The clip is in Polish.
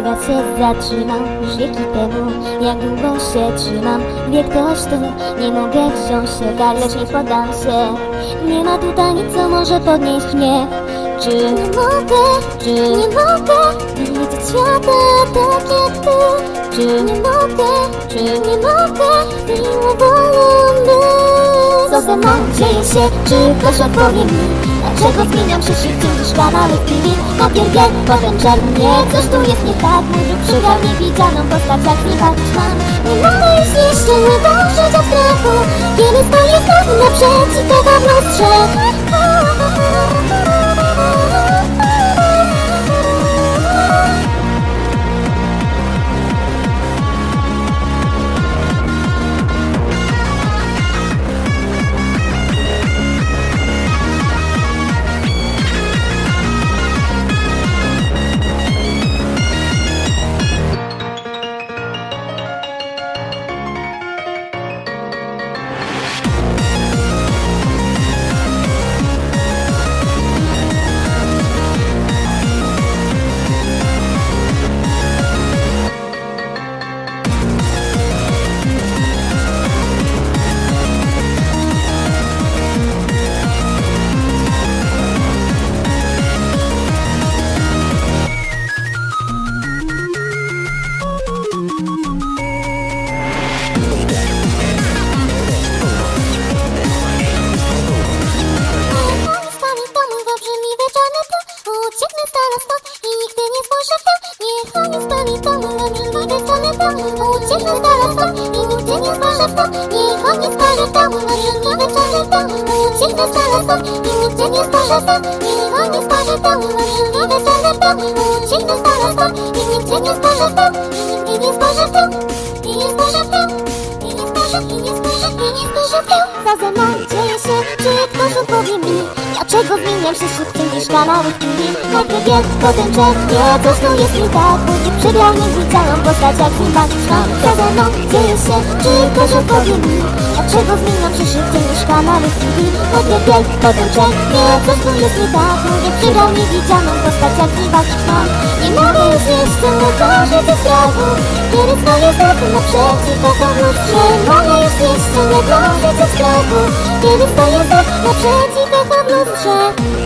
Czekać się zatrzymał już wieki temu Jak długo się trzymam, wie ktoś tu Nie mogę wziąć się, tak lecz nie poddam się. Nie ma tutaj nic, co może podnieść mnie. Czy nie mogę, czy nie mogę Widzieć świata tak jak ty. Czy nie mogę, czy nie mogę Miło wolny Co ze mną dzieje się, czy ktoś odpowie mi Dlaczego zmieniam się szybciej niż kanały w TV Najpierw biel, potem Coś tu jest nie tak. Mój duch przybrał niewidzianą postać jak zjechać mam Nie mogę już jeszcze nie dążyć od strachu. Kiedy stoję znowu naprzeciw w lustrze Ucieknę stąd i nigdy nie w tył mój wybrzmi wieczorny ty Ucieknę stąd i nigdy nie w tył mój wybrzmi wieczorny ty Ucieknę stąd i nigdy nie tył I nigdy nie tył I nie tył I nie spojrzę, i nie spojrzę, i nie Co ze mną się, czy ktoś odpowie mi Dlaczego zmieniam się szybciej niż kanały w TV Najpierw biel, potem czerwie Coś tu jest nie tak. Budzik przegrał niewidzialną postać jak sympatyczną Co ze mną dzieje się, czy ktoś odpowie mi Dlaczego zmieniam się szybciej niż kanały w TV Najpierw biel, potem czerwie Coś tu jest nie tak. Budzik przegrał niewidzialną postać jak sympatyczną Nie mogę już jeszcze dążyć ze strachu Kiedy stoję znowu naprzeciw tego w lustrze Mogę już jeszcze nie dążyć ze strachu Kiedy stoję znowu naprzeciw w lustrze